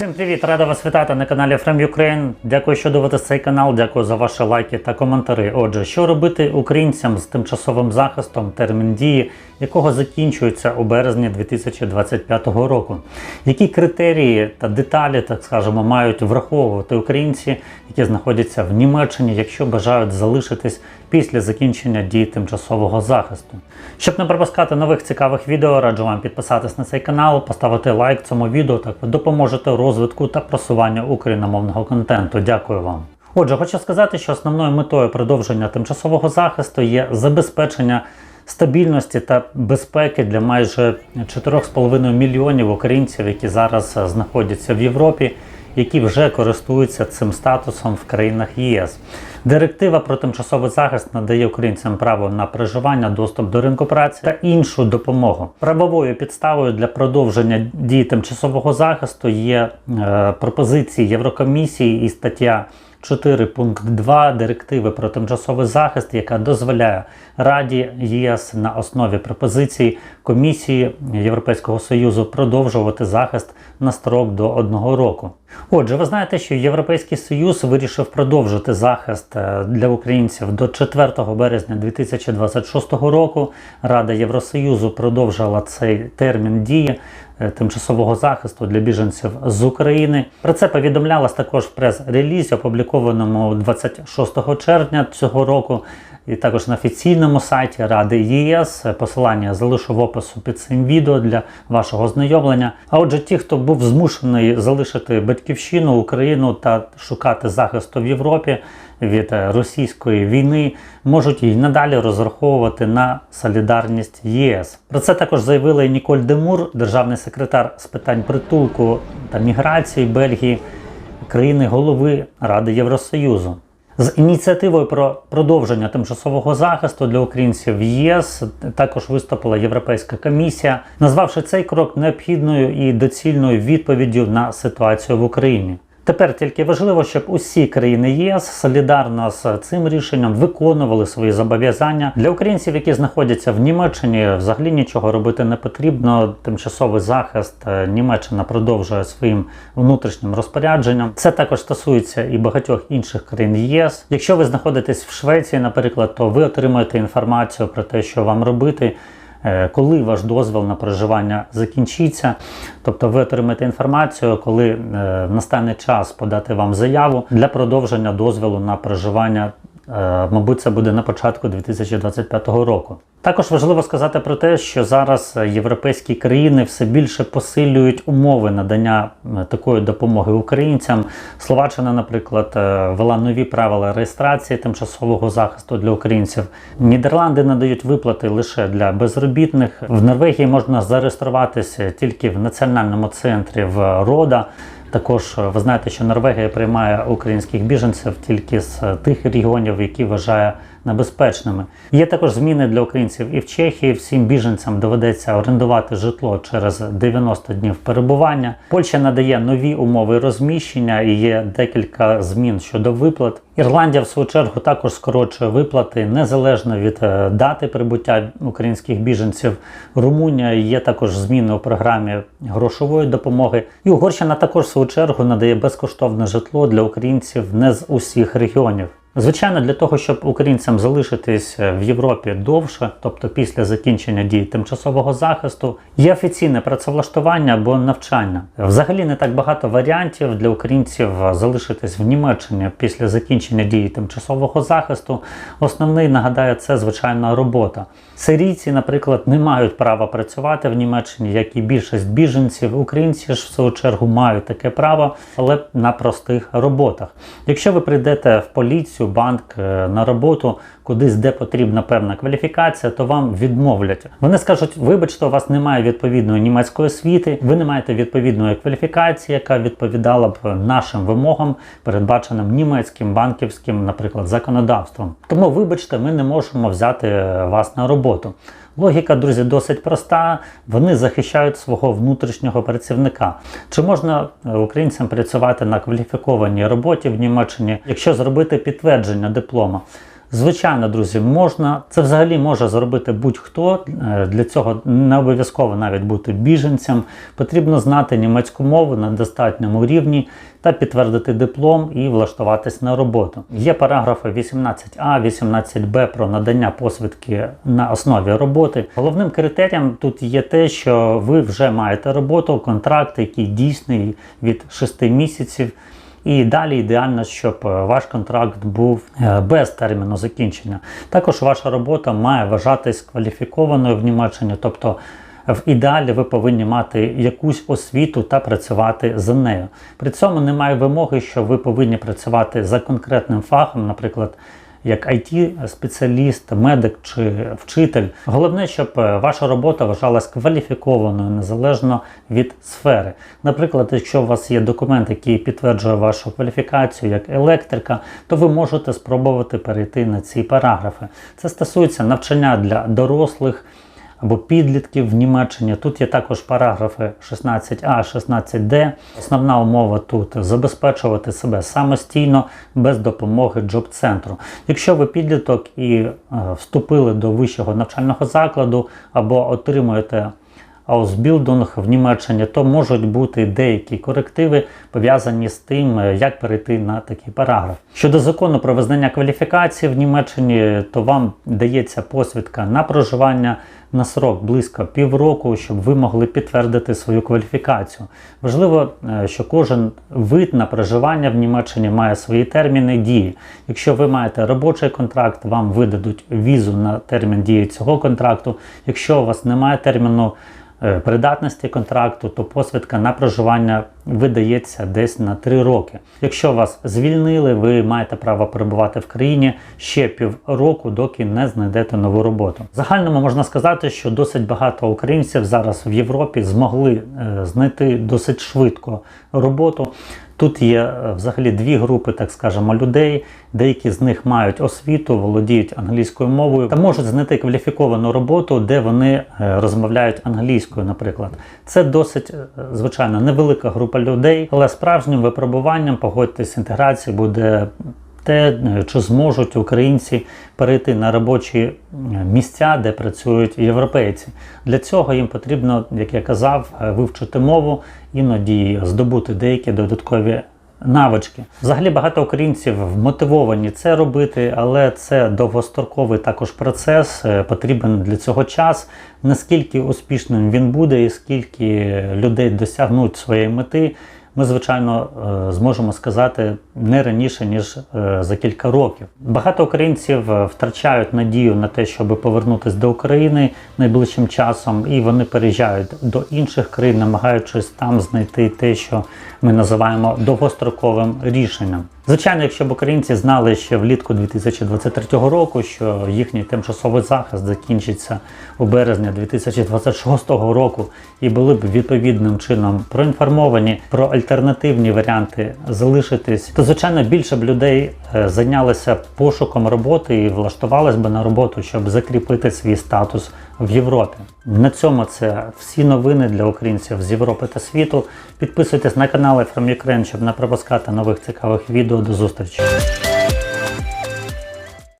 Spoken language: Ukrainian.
Всім привіт! Рада вас вітати на каналі From Ukraine. Дякую, що дивитесь цей канал. Дякую за ваші лайки та коментарі. Отже, що робити українцям з тимчасовим захистом, термін дії, якого закінчується у березні 2025 року? Які критерії та деталі, так скажемо, мають враховувати українці, які знаходяться в Німеччині, якщо бажають залишитись після закінчення дії тимчасового захисту? Щоб не пропускати нових цікавих відео, раджу вам підписатись на цей канал, поставити лайк цьому відео, так ви допоможете розвитку та просуванню україномовного контенту. Дякую вам. Отже, хочу сказати, що основною метою продовження тимчасового захисту є забезпечення стабільності та безпеки для майже 4,5 мільйонів українців, які зараз е, знаходяться в Європі, які вже користуються цим статусом в країнах ЄС. Директива про тимчасовий захист надає українцям право на проживання, доступ до ринку праці та іншу допомогу. Правовою підставою для продовження дії тимчасового захисту є е, пропозиції Єврокомісії і стаття 4 пункт 2 директиви про тимчасовий захист, яка дозволяє Раді ЄС на основі пропозицій Комісії Європейського Союзу продовжувати захист на строк до одного року. Отже, ви знаєте, що Європейський Союз вирішив продовжити захист е, для українців до 4 березня 2026 року. Рада Євросоюзу продовжила цей термін дії е, тимчасового захисту для біженців з України. Про це повідомлялось також в прес-релізі, опублікованому 26 червня цього року. І також на офіційному сайті Ради ЄС посилання залишу в опису під цим відео для вашого ознайомлення. А отже, ті, хто був змушений залишити батьківщину, Україну та шукати захисту в Європі від е, російської війни, можуть і надалі розраховувати на солідарність ЄС. Про це також заявила Ніколь Демур, державний секретар з питань притулку та міграції Бельгії, країни голови Ради Євросоюзу. З ініціативою про продовження тимчасового захисту для українців в ЄС також виступила Європейська комісія, назвавши цей крок необхідною і доцільною відповіддю на ситуацію в Україні. Тепер тільки важливо, щоб усі країни ЄС солідарно з цим рішенням виконували свої зобов'язання для українців, які знаходяться в Німеччині. Взагалі нічого робити не потрібно. Тимчасовий захист е, Німеччина продовжує своїм внутрішнім розпорядженням. Це також стосується і багатьох інших країн ЄС. Якщо ви знаходитесь в Швеції, наприклад, то ви отримаєте інформацію про те, що вам робити. Е, Коли ваш дозвіл на проживання закінчиться, тобто ви отримаєте інформацію, коли е, настане час подати вам заяву для продовження дозволу на проживання, мабуть, це буде на початку 2025 року. Також важливо сказати про те, що зараз європейські країни все більше посилюють умови надання е, такої допомоги українцям. Словаччина, наприклад, е, ввела нові правила реєстрації тимчасового захисту для українців. Нідерланди надають виплати лише для безробітних. В Норвегії можна зареєструватися тільки в національному центрі в Рода. Також е, ви знаєте, що Норвегія приймає українських біженців тільки з е, тих регіонів, які вважає небезпечними. Є також зміни для українців і в Чехії. Всім біженцям доведеться орендувати житло через 90 днів перебування. Польща надає нові умови розміщення і є декілька змін щодо виплат. Ірландія, в свою чергу, також скорочує виплати незалежно від е, дати прибуття українських біженців. Румунія є також зміни у програмі грошової допомоги. І Угорщина також в свою чергу надає безкоштовне житло для українців не з усіх регіонів. Звичайно, для того, щоб українцям залишитись в Європі довше, тобто після закінчення дії тимчасового захисту, є офіційне працевлаштування або навчання. Взагалі не так багато варіантів для українців залишитись в Німеччині після закінчення дії тимчасового захисту. Основний нагадаю, це звичайна робота. Сирійці, наприклад, не мають права працювати в Німеччині, як і більшість біженців. Українці ж в свою чергу мають таке право, але на простих роботах. Якщо ви прийдете в поліцію, банк е, на роботу кудись, де потрібна певна кваліфікація, то вам відмовлять. Вони скажуть, вибачте, у вас немає відповідної німецької освіти, ви не маєте відповідної кваліфікації, яка відповідала б нашим вимогам, передбаченим німецьким банківським, наприклад, законодавством. Тому, вибачте, ми не можемо взяти е, вас на роботу. Логіка, друзі, досить проста. Вони захищають свого внутрішнього працівника. Чи можна е, українцям працювати на кваліфікованій роботі в Німеччині, якщо зробити підтвердження диплома? Звичайно, друзі, можна це взагалі може зробити будь-хто. Е, Для цього не обов'язково навіть бути біженцем. Потрібно знати німецьку мову на достатньому рівні та підтвердити диплом і влаштуватись на роботу. Є параграфи 18а, 18б про надання посвідки на основі роботи. Головним критерієм тут є те, що ви вже маєте роботу, контракт, який дійсний від 6 місяців. І далі ідеально, щоб е, ваш контракт був е, без терміну закінчення. Також ваша робота має вважатись кваліфікованою в Німеччині, тобто в ідеалі ви повинні мати якусь освіту та працювати за нею. При цьому немає вимоги, що ви повинні працювати за конкретним фахом, наприклад. Як IT-спеціаліст, медик чи вчитель. Головне, щоб е, ваша робота вважалась кваліфікованою незалежно від сфери. Наприклад, якщо у вас є документ, який підтверджує вашу кваліфікацію як електрика, то ви можете спробувати перейти на ці параграфи. Це стосується навчання для дорослих або підлітків в Німеччині. Тут є також параграфи 16а, 16д. Основна умова тут забезпечувати себе самостійно без допомоги джоб-центру. Якщо ви підліток і е, вступили до вищого навчального закладу або отримуєте Аусбілдинг в Німеччині, то можуть бути деякі корективи пов'язані з тим, е, як перейти на такий параграф. Щодо закону про визнання кваліфікації в Німеччині, то вам дається посвідка на проживання на срок близько півроку, щоб ви могли підтвердити свою кваліфікацію. Важливо, е, що кожен вид на проживання в Німеччині має свої терміни дії. Якщо ви маєте робочий контракт, вам видадуть візу на термін дії цього контракту. Якщо у вас немає терміну е, придатності контракту, то посвідка на проживання видається десь на 3 роки. Якщо вас звільнили, ви маєте право перебувати в країні ще півроку, доки не знайдете нову роботу. Загальному можна сказати, що досить багато українців зараз в Європі змогли е, знайти досить швидко роботу. Тут є е, взагалі дві групи, так скажемо, людей. Деякі з них мають освіту, володіють англійською мовою та можуть знайти кваліфіковану роботу, де вони е, розмовляють англійською, наприклад. Це досить, звичайно, невелика група людей, але справжнім випробуванням, погодьтесь, інтеграції буде те, чи зможуть українці перейти на робочі е, місця, де працюють європейці. Для цього їм потрібно, як я казав, е, вивчити мову, іноді здобути деякі додаткові. Навички. Взагалі багато українців мотивовані це робити, але це довгостроковий також процес. е, Потрібен для цього час. Наскільки успішним він буде, і скільки людей досягнуть своєї мети, ми, звичайно, е, зможемо сказати не раніше, ніж е, за кілька років. Багато українців е, втрачають надію на те, щоб повернутися до України найближчим часом, і вони переїжджають до інших країн, намагаючись там знайти те, що ми називаємо довгостроковим рішенням. Звичайно, якщо б українці знали ще влітку 2023 року, що їхній тимчасовий захист закінчиться у березні 2026 року, і були б відповідним чином проінформовані про альтернативні варіанти залишитись, то звичайно більше б людей е, зайнялися пошуком роботи і влаштувалися б на роботу, щоб закріпити свій статус в Європі. На цьому це всі новини для українців з Європи та світу. Підписуйтесь на канали From Ukraine, щоб не пропускати нових цікавих відео. До зустрічі!